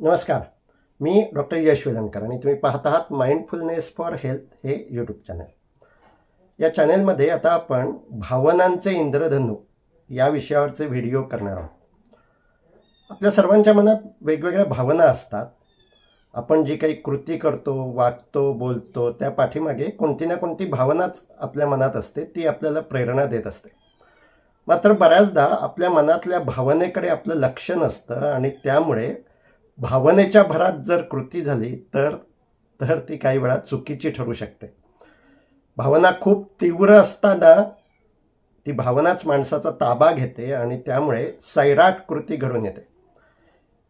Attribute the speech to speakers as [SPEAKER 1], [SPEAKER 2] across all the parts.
[SPEAKER 1] नमस्कार. मी डॉक्टर यश वेलणकर आणि तुम्ही पाहत आहात माइंडफुलनेस फॉर हेल्थ हे यूट्यूब चॅनल या चॅनेलमध्ये आता आपण भावनांचे इंद्रधनू या विषयावरचे व्हिडिओ करणार आहोत. आपल्या सर्वांच्या मनात वेगवेगळ्या भावना असतात. आपण जी काही कृती करतो वागतो बोलतो त्या पाठीमागे कोणती ना कोणती भावनाच आपल्या मनात असते ती आपल्याला प्रेरणा देत असते. मात्र बऱ्याचदा आपल्या मनातल्या भावनेकडे आपलं लक्ष नसतं आणि त्यामुळे भावनेच्या भरात जर कृती झाली तर तर ती काही वेळा चुकीची ठरू शकते. भावना खूप तीव्र असताना ती भावनाच माणसाचा ताबा घेते आणि त्यामुळे सैराट कृती घडून येते.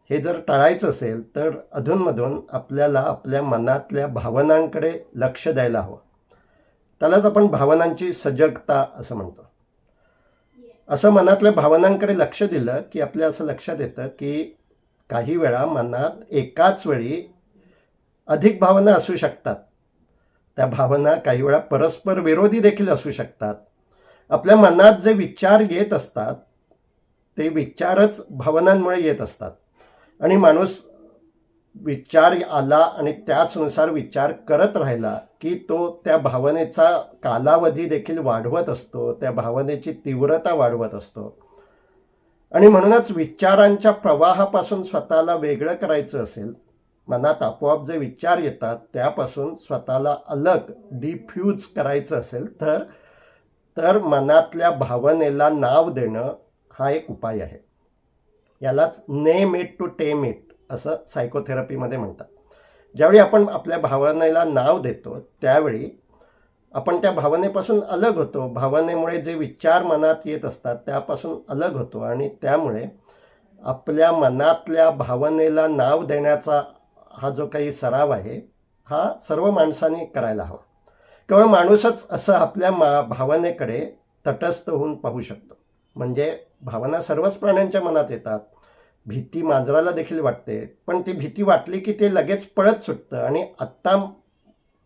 [SPEAKER 1] हे जर टाळायचं असेल तर अधूनमधून आपल्याला आपल्या मनातल्या भावनांकडे लक्ष द्यायला हवं. त्यालाच आपण भावनांची सजगता असं म्हणतो. असं मनातल्या भावनांकडे लक्ष दिलं की आपल्या असं लक्षात येतं की काही वेळा मनात एकाच वेळी अधिक भावना असू शकतात. त्या भावना काही वेळा परस्पर विरोधी देखील असू शकतात. आपल्या मनात जे विचार येत असतात ते विचारच भावनांमुळे येत असतात. आणि माणूस विचार आला आणि त्याचनुसार विचार करत राहिला की तो त्या भावनेचा कालावधी देखील वाढवत असतो त्या भावनेची तीव्रता वाढवत असतो. आणि म्हणूनच विचारांच्या प्रवाहापासून स्वतःला वेगळं करायचं असेल मनात आपोआप जे विचार येतात त्यापासून स्वतःला अलग डिफ्यूज करायचं असेल तर तर मनातल्या भावनेला नाव देणं हा एक उपाय आहे. यालाच name it to tame it असं सायकोथेरपीमध्ये म्हणतात. ज्यावेळी आपण आपल्या भावनेला नाव देतो त्यावेळी आपण त्या भावनेपासून अलग होतो. भावनेमुळे जे विचार मनात येत असतात त्यापासून अलग होतो. आणि त्यामुळे आपल्या मनातल्या भावनेला नाव देण्याचा हा जो काही सराव आहे हा सर्व माणसांनी करायला हवा. केवळ माणूसच असं आपल्या मा भावनेकडे तटस्थ होऊन पाहू शकतो. म्हणजे भावना सर्वच प्राण्यांच्या मनात येतात. भीती मांजराला देखील वाटते. पण ती भीती वाटली की ते लगेच पळत सुटतं. आणि आत्ता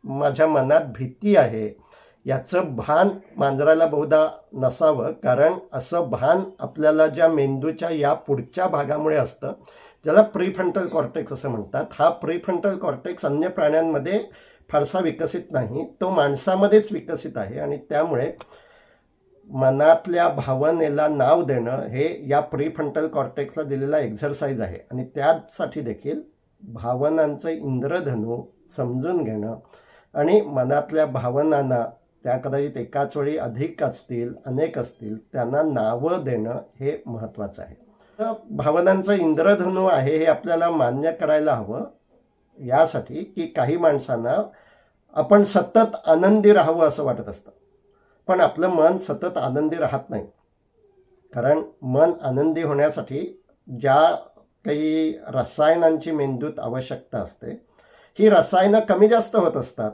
[SPEAKER 1] माझ्या मनात भीती आहे. याचं भान मांजराला बहुधा नसावं. कारण असं भान आपल्याला ज्या मेंदूच्या या पुढच्या भागामुळे असतं ज्याला प्रीफ्रंटल कॉर्टेक्स असं म्हणतात हा प्रीफ्रंटल कॉर्टेक्स अन्य प्राण्यांमध्ये फारसा विकसित नाही. तो माणसामध्येच विकसित आहे आणि त्यामुळे मनातल्या भावनेला नाव देणं हे या प्रीफ्रंटल कॉर्टेक्सला दिलेला एक्झरसाइज आहे. आणि त्यासाठी देखील भावनांचं इंद्रधनू समजून घेणं आणि मनातल्या भावनांना त्या कदाचित एकाच वेळी अधिक असतील अनेक असतील त्यांना नावं देणं हे महत्त्वाचं आहे. तर भावनांचं इंद्रधनू आहे हे आपल्याला मान्य करायला हवं. यासाठी की काही माणसांना आपण सतत आनंदी राहावं असं वाटत असतं. पण आपलं मन सतत आनंदी राहत नाही. कारण मन आनंदी होण्यासाठी ज्या काही रसायनांची मेंदूत आवश्यकता असते ही रसायनं कमी जास्त होत असतात.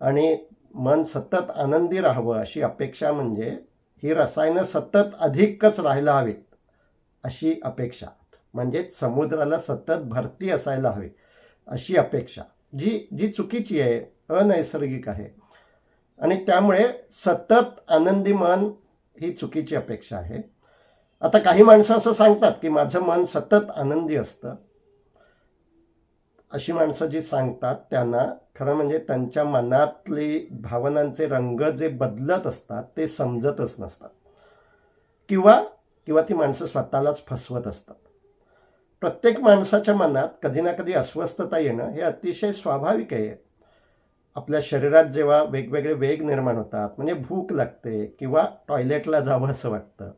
[SPEAKER 1] आणि मन सतत आनंदी राहावं अशी अपेक्षा म्हणजे ही रसायनं सतत अधिकच राहायला हवीत अशी अपेक्षा. म्हणजेच समुद्राला सतत भरती असायला हवी अशी अपेक्षा. जी जी चुकीची आहे अनैसर्गिक आहे. आणि त्यामुळे सतत आनंदी मन ही चुकीची अपेक्षा आहे. आता काही माणसं असं सांगतात की माझं मन सतत आनंदी असतं. अशी माणसं जी सांगतात त्यांना खरं म्हणजे त्यांच्या मनातले भावनांचे रंग जे बदलत असतात ते समजतच नसतात. किंवा किंवा ती माणसं स्वतःलाच फसवत असतात. प्रत्येक माणसाच्या मनात कधी ना कधी अस्वस्थता येणं हे अतिशय स्वाभाविक आहे. आपल्या शरीरात जेव्हा वेगवेगळे वेग निर्माण होतात म्हणजे भूक लागते किंवा टॉयलेटला जावं असं वाटतं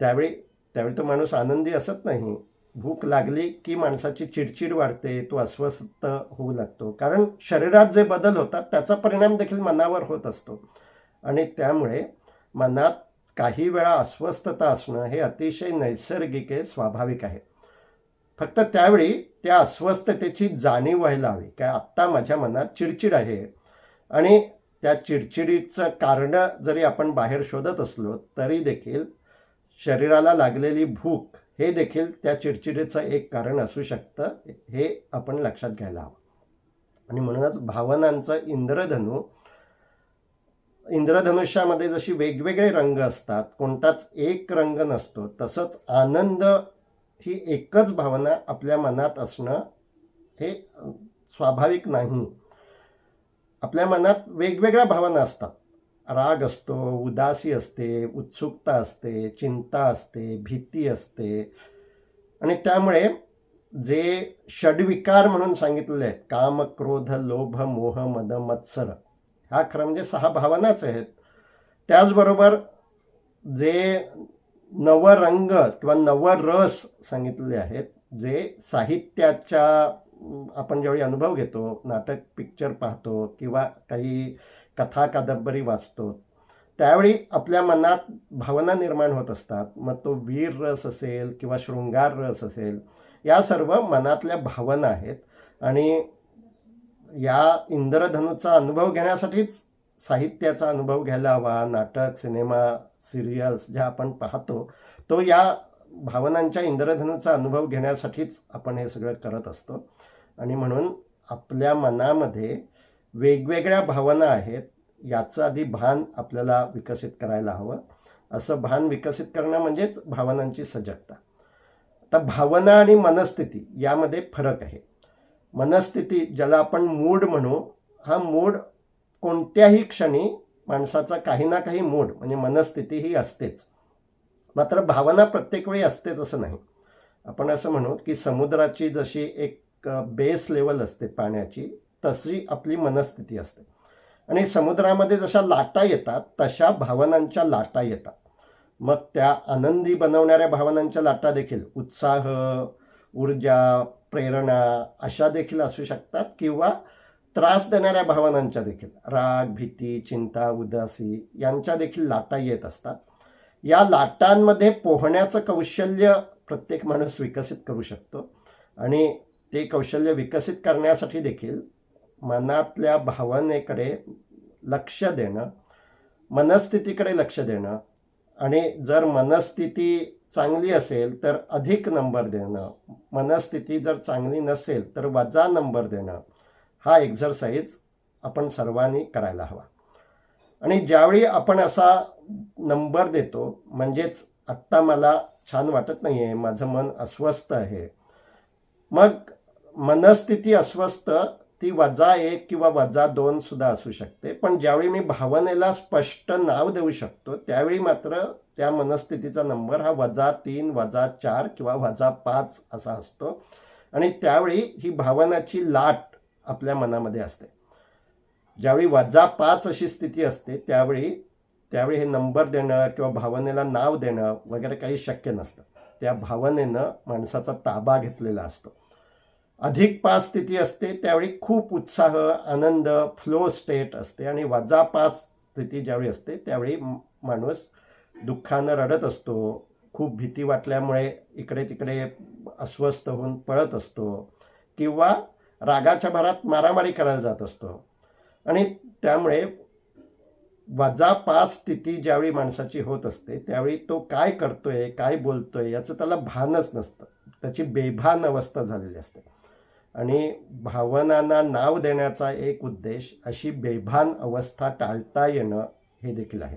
[SPEAKER 1] त्यावेळी त्यावेळी तो माणूस आनंदी असत नाही. भूक लागली की माणसाची चिडचिड वाढते तो अस्वस्थ होऊ लागतो. कारण शरीरात जे बदल होतात त्याचा परिणाम देखील मनावर होत असतो. आणि त्यामुळे मनात काही वेळा अस्वस्थता असणं हे अतिशय नैसर्गिक आहे स्वाभाविक आहे. फक्त त्यावेळी त्या अस्वस्थतेची जाणीव व्हायला हवी. काय आत्ता माझ्या मनात चिडचिड आहे आणि त्या चिडचिडीचं कारणं जरी आपण बाहेर शोधत असलो तरी देखील शरीराला लागलेली भूक हे देखील त्या चिडचिडीचं एक कारण असू शकतं. हे आपण लक्षात घ्यायला हवं. आणि म्हणूनच भावनांचं इंद्रधनू इंद्रधनुष्यामध्ये जशी वेगवेगळे रंग असतात कोणताच एक रंग नसतो तसंच आनंद ही एकच भावना आपल्या मनात असणं हे स्वाभाविक नाही. आपल्या मनात वेगवेगळ्या भावना असतात. राग असतो उदासी असते उत्सुकता असते चिंता असते भीती असते. आणि त्यामुळे जे षडविकार म्हणून सांगितलेले आहेत काम क्रोध लोभ मोह मद मत्सर हा खरं म्हणजे सहा भावनाच आहेत. त्याचबरोबर जे नवरंग किंवा नवरस सांगितलेले आहेत जे साहित्याच्या आपण ज्यावेळी अनुभव घेतो नाटक पिक्चर पाहतो किंवा काही कथा कादंबरी वाचतो. त्यावेळी आपल्या मनात भावना निर्माण होत असतात. मग तो वीर रस असेल किंवा शृंगार रस असेल या सर्व मनातल्या भावना आहेत. आणि या इंद्रधनुचा अनुभव घेण्यासाठीच साहित्याचा अनुभव घ्यायला हवा नाटक सिनेमा सिरियल्स ज्या आपण पाहतो तो या भावनांच्या इंद्रधनुचा अनुभव घेण्यासाठीच आपण हे सगळं करत असतो. आणि म्हणून आपल्या मनामध्ये वेगवेगळ्या भावना आहेत याचं आधी भान आपल्याला विकसित करायला हवं. असं भान विकसित करणं म्हणजेच भावनांची सजगता. आता भावना आणि मनस्थिती यामध्ये फरक आहे. मनस्थिती ज्याला आपण मूड म्हणू हा मूड कोणत्याही क्षणी माणसाचा काही ना काही मूड म्हणजे मनस्थिती ही असतेच. मात्र भावना प्रत्येक वेळी असतेच असं नाही. आपण असं म्हणू की समुद्राची जशी एक बेस लेवल असते पाण्याची तशी आपली मनस्थिती असते. आणि समुद्रामध्ये जशा लाटा येतात तशा भावनांच्या लाटा येतात. मग त्या आनंदी बनवणाऱ्या भावनांच्या लाटा देखील उत्साह ऊर्जा प्रेरणा अशा देखील असू शकतात किंवा त्रास देणाऱ्या भावनांच्या देखील. राग भीती चिंता उदासी यांच्या देखील लाटा येत असतात. या लाटांमध्ये पोहण्याचं कौशल्य प्रत्येक माणूस विकसित करू शकतो. आणि ते कौशल्य विकसित करण्यासाठी देखील मनातल्या भावनेकडे लक्ष देणं मनस्थितीकडे लक्ष देणं आणि जर मनस्थिती चांगली असेल तर अधिक नंबर देणं मनस्थिती जर चांगली नसेल तर वजा नंबर देणं हा एक्झरसाईज आपण सर्वांनी करायला हवा. आणि ज्यावेळी आपण असा नंबर देतो म्हणजेच आत्ता मला छान वाटत नाही आहे माझं मन अस्वस्थ आहे मग मनस्थिती अस्वस्थ ती वजा एक किंवा वजा दोन सुद्धा असू शकते. पण ज्यावेळी मी भावनेला स्पष्ट नाव देऊ शकतो त्यावेळी मात्र त्या मनस्थितीचा नंबर हा वजा तीन वजा चार किंवा वजा पाच असा असतो. आणि त्यावेळी ही भावनाची लाट आपल्या मनामध्ये असते. ज्यावेळी वजा पाच अशी स्थिती असते त्यावेळी त्यावेळी हे नंबर देणं किंवा भावनेला नाव देणं वगैरे काही शक्य नसतं. त्या भावनेनं माणसाचा ताबा घेतलेला असतो. अधिक पाच स्थिती असते त्यावेळी खूप उत्साह आनंद फ्लो स्टेट असते आणि वजा पाच स्थिती ज्यावेळी असते त्यावेळी माणूस दुःखानं रडत असतो. खूप भीती वाटल्यामुळे इकडे तिकडे अस्वस्थ होऊन पळत असतो किंवा रागाच्या भरात मारामारी करायला जात असतो. आणि त्यामुळे वजा पाच स्थिती ज्यावेळी माणसाची होत असते त्यावेळी तो काय करतोय काय बोलतोय याचं त्याला भानच नसतं. त्याची बेभान अवस्था झालेली असते. आणि भावनांना नाव देण्याचा एक उद्देश अशी बेभान अवस्था टाळता येणं हे देखील आहे.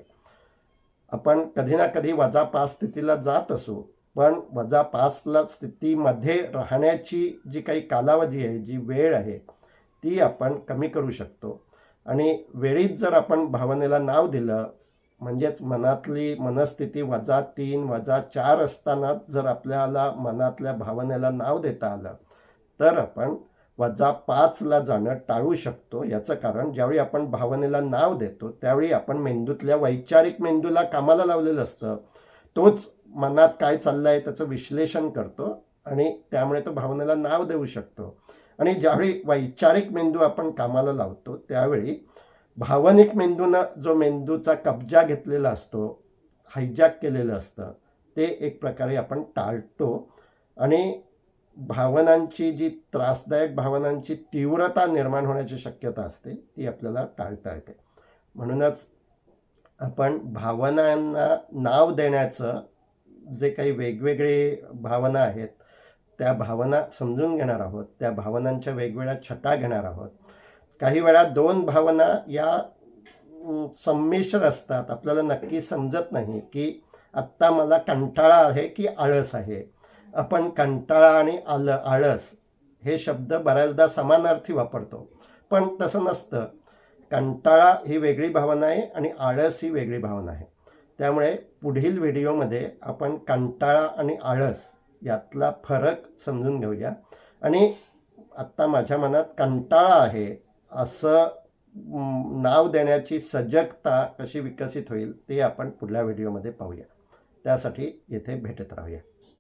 [SPEAKER 1] आपण कधी ना कधी वजा पाच स्थितीला जात असू पण वजा पाचला स्थितीमध्ये राहण्याची जी काही कालावधी आहे जी वेळ आहे ती आपण कमी करू शकतो. आणि वेळीच जर आपण भावनेला नाव दिलं म्हणजेच मनातली मनस्थिती वजा तीन वजा चार असतानाच जर आपल्याला मनातल्या भावनेला नाव देता आलं तर आपण वजा पाचला जाणं टाळू शकतो. याचं कारण ज्यावेळी आपण भावनेला नाव देतो त्यावेळी आपण मेंदूतल्या वैचारिक मेंदूला कामाला लावलेलं असतं. तोच मनात काय चाललं आहे त्याचं विश्लेषण करतो आणि त्यामुळे तो भावनेला नाव देऊ शकतो. आणि ज्यावेळी वैचारिक मेंदू आपण कामाला लावतो त्यावेळी भावनिक मेंदूनं जो मेंदूचा कब्जा घेतलेला असतो हायजॅक केलेलं असतं ते एक प्रकारे आपण टाळतो. आणि भावनांची जी त्रासदायक भावनांची तीव्रता निर्माण होण्याची शक्यता असते ती आपल्याला टाळता येते. म्हणूनच आपण भावनांना नाव देण्याचं जे काही वेगवेगळे भावना आहेत त्या भावना समजून घेणार आहोत त्या भावनांच्या वेगवेगळ्या छटा घेणार आहोत. काही वेळा दोन भावना या संमिश्र असतात. आपल्याला नक्की समजत नाही की आत्ता मला कंटाळा आहे की आळस आहे. आपण कंटाळा आणि आल आळस हे शब्द बऱ्याचदा समानार्थी वापरतो. पण तसं नसतं. कंटाळा ही वेगळी भावना आहे आणि आळस ही वेगळी भावना आहे. त्यामुळे पुढील व्हिडिओमध्ये आपण कंटाळा आणि आळस यातला फरक समजून घेऊया. आणि आत्ता माझ्या मनात कंटाळा आहे असं नाव देण्याची सजगता कशी विकसित होईल ते आपण पुढल्या व्हिडिओमध्ये पाहूया. त्यासाठी येथे भेटत राहूया.